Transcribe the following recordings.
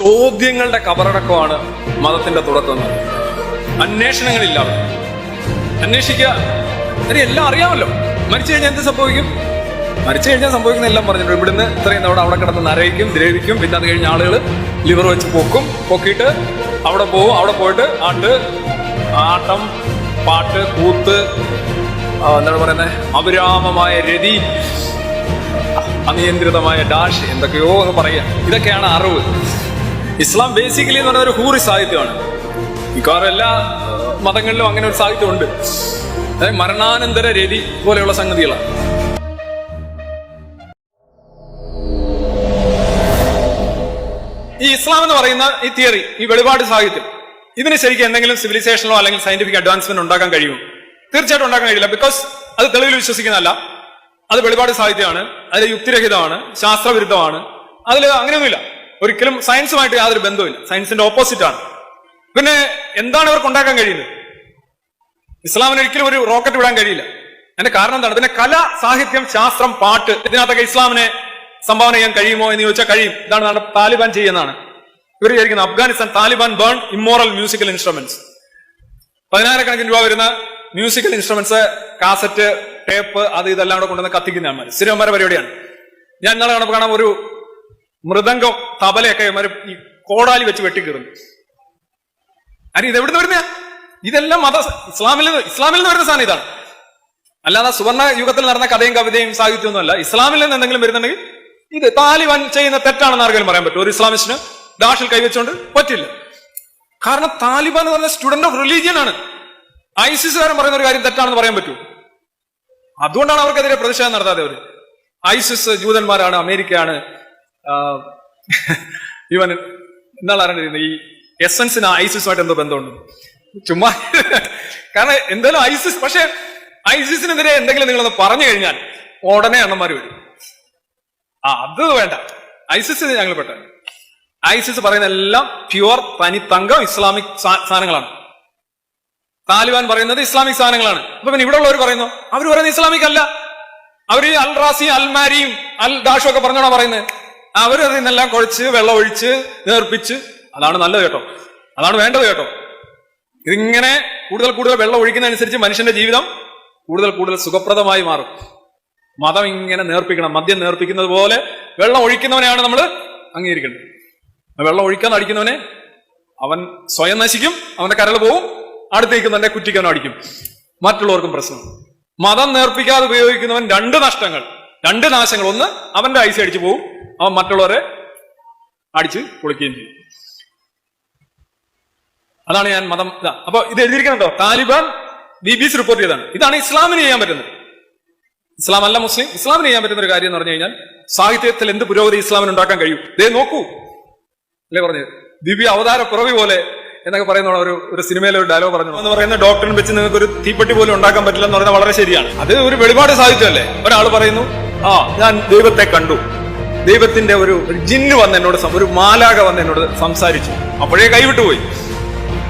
ചോദ്യങ്ങളുടെ കബറടക്കമാണ് മതത്തിന്റെ തുടക്കം. അന്വേഷണങ്ങളില്ലാതെ. അന്വേഷിക്കുക. അതിന് എല്ലാം അറിയാമല്ലോ. മരിച്ചു കഴിഞ്ഞാൽ എന്ത് സംഭവിക്കും? മരിച്ചു കഴിഞ്ഞാൽ സംഭവിക്കുന്ന എല്ലാം പറഞ്ഞിട്ടുണ്ട്. ഇവിടുന്ന് ഇത്രയും തവണ അവിടെ കിടന്ന് നരയിക്കും ദ്രവിക്കും പിന്നെ അത് കഴിഞ്ഞ ആളുകൾ ലിവർ വെച്ച് പൊക്കും പൊക്കിയിട്ട് അവിടെ പോവും. അവിടെ പോയിട്ട് ആട്ട് ആട്ടം പാട്ട് കൂത്ത് എന്താണ് പറയുന്നത് അവിരാമമായ രതി അനിയന്ത്രിതമായ ഡാഷ് എന്തൊക്കെയോ എന്ന് പറയാം ഇതൊക്കെയാണ് അറിവ്. ഇസ്ലാം ബേസിക്കലി എന്ന് പറയുന്ന ഒരു ഹൂറി സാഹിത്യമാണ്. മിക്കവാറും എല്ലാ മതങ്ങളിലും അങ്ങനെ ഒരു സാഹിത്യം ഉണ്ട് അതായത് മരണാനന്തര രതി പോലെയുള്ള സംഗതികളാണ്. ഈ ഇസ്ലാം എന്ന് പറയുന്ന ഈ തിയറി ഈ വെളിപാട് സാഹിത്യം ഇതിന് ശരിക്കും എന്തെങ്കിലും സിവിലൈസേഷനോ അല്ലെങ്കിൽ സയന്റിഫിക് അഡ്വാൻസ്മെന്റ് ഉണ്ടാക്കാൻ കഴിയുമോ? തീർച്ചയായിട്ടും ഉണ്ടാക്കാൻ കഴിയില്ല ബിക്കോസ് അത് തെളിവിൽ വിശ്വസിക്കുന്നതല്ല. അത് വെളിപാട് സാഹിത്യമാണ് അത് യുക്തിരഹിതമാണ് ശാസ്ത്രവിരുദ്ധമാണ്. അതിൽ അങ്ങനെയൊന്നുമില്ല. ഒരിക്കലും സയൻസുമായിട്ട് യാതൊരു ബന്ധവുമില്ല. സയൻസിന്റെ ഓപ്പോസിറ്റ് ആണ്. പിന്നെ എന്താണ് ഇവർക്ക് ഉണ്ടാക്കാൻ കഴിയുന്നത്? ഇസ്ലാമിന് ഒരിക്കലും ഒരു റോക്കറ്റ് വിടാൻ കഴിയില്ല. അതിന്റെ കാരണം എന്താണ്? പിന്നെ കല സാഹിത്യം ശാസ്ത്രം പാട്ട് ഇതിനകത്തൊക്കെ ഇസ്ലാമിനെ സംഭാവന ചെയ്യാൻ കഴിയുമോ എന്ന് ചോദിച്ചാൽ കഴിയും. ഇതാണ് താലിബാൻ ചെയ്യുന്നതാണ്. ഇവർ വിചാരിക്കുന്നത് Afghanistan Taliban burn immoral musical instruments പതിനായിരക്കണക്കിന് രൂപ വരുന്ന മ്യൂസിക്കൽ ഇൻസ്ട്രുമെന്റ്സ് കാസറ്റ് ടേപ്പ് അത് ഇതെല്ലാം കൂടെ കൊണ്ടുവന്ന് കത്തിക്കുന്ന അമ്മമാര് സ്ഥിരന്മാരെ പരിപാടിയാണ് ഞാൻ ഇന്നലെ കാണുമ്പോൾ കാണാം ഒരു മൃദംഗം തബലയൊക്കെ ഇവന്മാര് ഈ കോടാലി വെച്ച് വെട്ടിക്കീറുന്നു. അരി ഇതെവിടുന്ന് വരുന്ന ഇതെല്ലാം മത ഇസ്ലാമിൽ ഇസ്ലാമിൽ നിന്ന് വരുന്ന സാധനം ഇതാണ്. അല്ലാതെ സുവർണ യുഗത്തിൽ നടന്ന കഥയും കവിതയും സാഹിത്യമൊന്നും അല്ല ഇസ്ലാമിൽ നിന്ന് എന്തെങ്കിലും വരുന്നുണ്ടെങ്കിൽ ഇത് താലിബാൻ ചെയ്യുന്ന തെറ്റാണെന്ന് ആർക്കെങ്കിലും പറയാൻ പറ്റും ഒരു ഇസ്ലാമിസ്റ്റിന് ഡാഷിൽ കൈവച്ചുകൊണ്ട് പറ്റില്ല. കാരണം താലിബാൻ എന്ന് പറഞ്ഞ സ്റ്റുഡന്റ് ഓഫ് റിലീജിയൻ ആണ്. ഐസിസുകാരൻ പറയുന്ന ഒരു കാര്യം തെറ്റാണെന്ന് പറയാൻ പറ്റൂ അതുകൊണ്ടാണ് അവർക്കെതിരെ പ്രതിഷേധം നടത്താതെ അവർ ഐസിസ് ജൂതന്മാരാണ് അമേരിക്കയാണ് ഇവൻ എന്താണ് അറിയേണ്ടത് ഈ എസൻസിന് ഐസിസുമായിട്ട് എന്തോ ബന്ധമുണ്ട്. ചുമ്മാ. കാരണം എന്തായാലും ഐസിസ് പക്ഷെ ഐസിസിനെതിരെ എന്തെങ്കിലും നിങ്ങളൊന്ന് പറഞ്ഞു കഴിഞ്ഞാൽ ഉടനെ അണ്ണന്മാർ വരും. ആ അത് വേണ്ട. ഐസിസ് ഞങ്ങൾ പെട്ട ഐസിസ് പറയുന്ന എല്ലാം പ്യുവർ തനി തങ്കം ഇസ്ലാമിക് സാധനങ്ങളാണ്. താലിബാൻ പറയുന്നത് ഇസ്ലാമിക് സാധനങ്ങളാണ്. അപ്പൊ പിന്നെ ഇവിടെ ഉള്ളവർ പറയുന്നു അവർ പറയുന്നത് ഇസ്ലാമിക് അല്ല. അവർ അൽ റാസിയും അൽമാരിയും അൽ ദാഷും ഒക്കെ പറഞ്ഞോണോ പറയുന്നത്. അവർ ഇന്നെല്ലാം കുഴച്ച് വെള്ളം ഒഴിച്ച് നേർപ്പിച്ച്. അതാണ് നല്ലത് കേട്ടോ. അതാണ് വേണ്ടത് കേട്ടോ. ഇതിങ്ങനെ കൂടുതൽ കൂടുതൽ വെള്ളം ഒഴിക്കുന്നതനുസരിച്ച് മനുഷ്യന്റെ ജീവിതം കൂടുതൽ കൂടുതൽ സുഖപ്രദമായി മാറും. മതം ഇങ്ങനെ നേർപ്പിക്കണം. മദ്യം നേർപ്പിക്കുന്നത് പോലെ വെള്ളം ഒഴിക്കുന്നവനെയാണ് നമ്മൾ അംഗീകരിക്കേണ്ടത്. വെള്ളം ഒഴിക്കാൻ അടിക്കുന്നവനെ അവൻ സ്വയം നശിക്കും അവന്റെ കരൾ പോവും അടുത്തേക്ക് തന്നെ കുറ്റിക്കവൻ അടിക്കും. മറ്റുള്ളവർക്കും പ്രശ്നം മതം നേർപ്പിക്കാതെ ഉപയോഗിക്കുന്നവൻ രണ്ട് നഷ്ടങ്ങൾ രണ്ട് നാശങ്ങൾ. ഒന്ന് അവന്റെ ഐസ് അടിച്ചു പോവും അവൻ മറ്റുള്ളവരെ അടിച്ച് പൊളിക്കുകയും ചെയ്യും. അതാണ് ഞാൻ മതം ഇതാ അപ്പൊ ഇത് എഴുതിയിരിക്കുന്നുണ്ടോ? Taliban B B C report ചെയ്തതാണ്. ഇതാണ് ഇസ്ലാമിന് ചെയ്യാൻ പറ്റുന്നത്. ഇസ്ലാം അല്ല മുസ്ലിം ഇസ്ലാമിന് ചെയ്യാൻ പറ്റുന്ന ഒരു കാര്യം എന്ന് പറഞ്ഞു കഴിഞ്ഞാൽ സാഹിത്യത്തിൽ എന്ത് പുരോഗതി ഇസ്ലാമിന് ഉണ്ടാക്കാൻ കഴിയും? ദേ നോക്കൂ. അല്ലേ പറഞ്ഞത്? ദിവ്യ അവതാര പിറവി പോലെ എന്നൊക്കെ പറയുന്ന ഒരു ഒരു സിനിമയിലെ ഒരു ഡയലോഗ് പറഞ്ഞു എന്ന് പറയുന്ന ഡോക്ടറിനെ വെച്ച് നിങ്ങൾക്ക് ഒരു തീപ്പെട്ടി പോലും ഉണ്ടാക്കാൻ പറ്റില്ല എന്ന് പറയുന്നത് വളരെ ശരിയാണ്. അത് ഒരു വെളിപാട് സാഹിത്യമല്ലേ? ഒരാൾ പറയുന്നു ആ ഞാൻ ദൈവത്തെ കണ്ടു. ദൈവത്തിന്റെ ഒരു ജിന്നു വന്ന് എന്നോട് ഒരു മാലാക വന്ന് എന്നോട് സംസാരിച്ചു. അപ്പോഴേ കൈവിട്ടു പോയി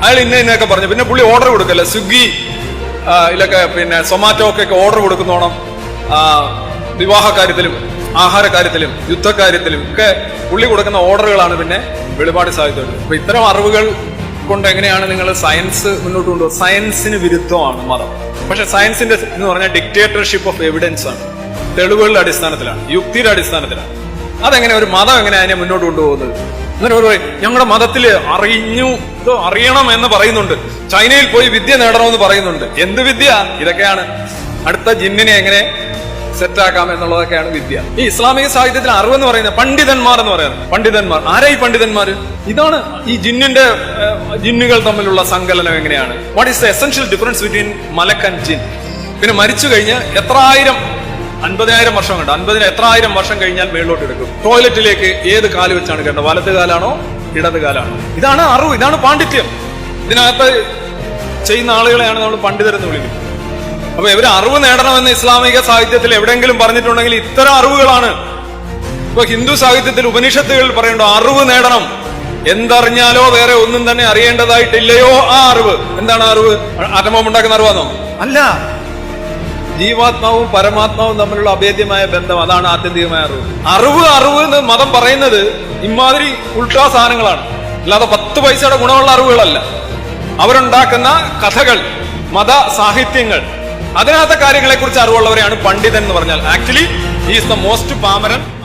അയാൾ ഇന്ന ഇന്നൊക്കെ പറഞ്ഞു. പിന്നെ പുള്ളി ഓർഡർ കൊടുക്കല്ല? സ്വിഗ്ഗി ഇതിലൊക്കെ പിന്നെ സൊമാറ്റോ ഒക്കെ ഓർഡർ കൊടുക്കുന്നോണം. വിവാഹ കാര്യത്തിലും ആഹാര കാര്യത്തിലും യുദ്ധകാര്യത്തിലും ഒക്കെ പുള്ളി കൊടുക്കുന്ന ഓർഡറുകളാണ് പിന്നെ വെളിപാട് സാഹിത്യം അപ്പൊ ഇത്തരം അറിവുകൾ കൊണ്ട് എങ്ങനെയാണ് നിങ്ങൾ സയൻസ് മുന്നോട്ട് കൊണ്ടുപോകുന്നത്? സയൻസിന് വിരുദ്ധമാണ് മതം. പക്ഷെ സയൻസിന്റെ എന്ന് പറഞ്ഞാൽ ഡിക്റ്റേറ്റർഷിപ്പ് ഓഫ് എവിഡൻസ് ആണ്. തെളിവുകളുടെ അടിസ്ഥാനത്തിലാണ്. യുക്തിയുടെ അടിസ്ഥാനത്തിലാണ്. അതെങ്ങനെ ഒരു മതം എങ്ങനെ അതിനെ മുന്നോട്ട് കൊണ്ടുപോകുന്നത്? അങ്ങനെ ഒരു ഞങ്ങളുടെ മതത്തിൽ അറിഞ്ഞു അറിയണം എന്ന് പറയുന്നുണ്ട്. ചൈനയിൽ പോയി വിദ്യ നേടണമെന്ന് പറയുന്നുണ്ട്. എന്ത് വിദ്യ? ഇതൊക്കെയാണ്. അടുത്ത ജിന്നിനെ എങ്ങനെ സെറ്റ് ആക്കാം എന്നുള്ളതൊക്കെയാണ് വിദ്യ. ഈ ഇസ്ലാമിക സാഹിത്യത്തിൽ അറിവെന്ന് പറയുന്നത് പണ്ഡിതന്മാർ എന്ന് പറയുന്നത്. പണ്ഡിതന്മാർ. ആരായി പണ്ഡിതന്മാർ? ഇതാണ് ഈ ജിന്നിന്റെ ജിന്നുകൾ തമ്മിലുള്ള സങ്കലനം എങ്ങനെയാണ്? What is the essential difference between മലക്ക് ആൻഡ് ജിൻ പിന്നെ മരിച്ചു കഴിഞ്ഞ് എത്ര ആയിരം അൻപതിനായിരം വർഷം കണ്ട് അൻപതിന് എത്ര ആയിരം വർഷം കഴിഞ്ഞാൽ മേളിലോട്ട് എടുക്കും. ടോയ്ലറ്റിലേക്ക് ഏത് കാൽ വെച്ചാണ് കേട്ടത് വലത് കാലാണോ ഇടത് കാലാണോ? ഇതാണ് അറിവ് ഇതാണ് പാണ്ഡിത്യം. ഇതിനകത്ത് ചെയ്യുന്ന ആളുകളെയാണ് നമ്മൾ പണ്ഡിതരെന്ന് വിളിക്കുന്നത്. അപ്പൊ ഇവർ അറിവ് നേടണമെന്ന് ഇസ്ലാമിക സാഹിത്യത്തിൽ എവിടെയെങ്കിലും പറഞ്ഞിട്ടുണ്ടെങ്കിൽ ഇത്തരം അറിവുകളാണ്. ഇപ്പൊ ഹിന്ദു സാഹിത്യത്തിൽ ഉപനിഷത്തുകളിൽ പറയുന്നുണ്ട് അറിവ് നേടണം. എന്തറിഞ്ഞാലോ വേറെ ഒന്നും തന്നെ അറിയേണ്ടതായിട്ടില്ലയോ ആ അറിവ്. എന്താണ് അറിവ്? ആറ്റംബോംബ് ഉണ്ടാക്കുന്ന അറിവാണോ അല്ല ജീവാത്മാവും പരമാത്മാവും തമ്മിലുള്ള അഭേദ്യമായ ബന്ധം അതാണ് ആത്യന്തികമായ അറിവ്. അറിവ് അറിവ് എന്ന് മതം പറയുന്നത് ഇമാതിരി ഉൾട്ടാ സാധനങ്ങളാണ്. അല്ലാതെ പത്ത് പൈസയുടെ ഗുണമുള്ള അറിവുകളല്ല. അവരുണ്ടാക്കുന്ന കഥകൾ മത സാഹിത്യങ്ങൾ അതിനകത്തെ കാര്യങ്ങളെ കുറിച്ച് അറിവുള്ളവരെയാണ് പണ്ഡിതൻ എന്ന് പറഞ്ഞാൽ. Actually is the most പാമരൻ.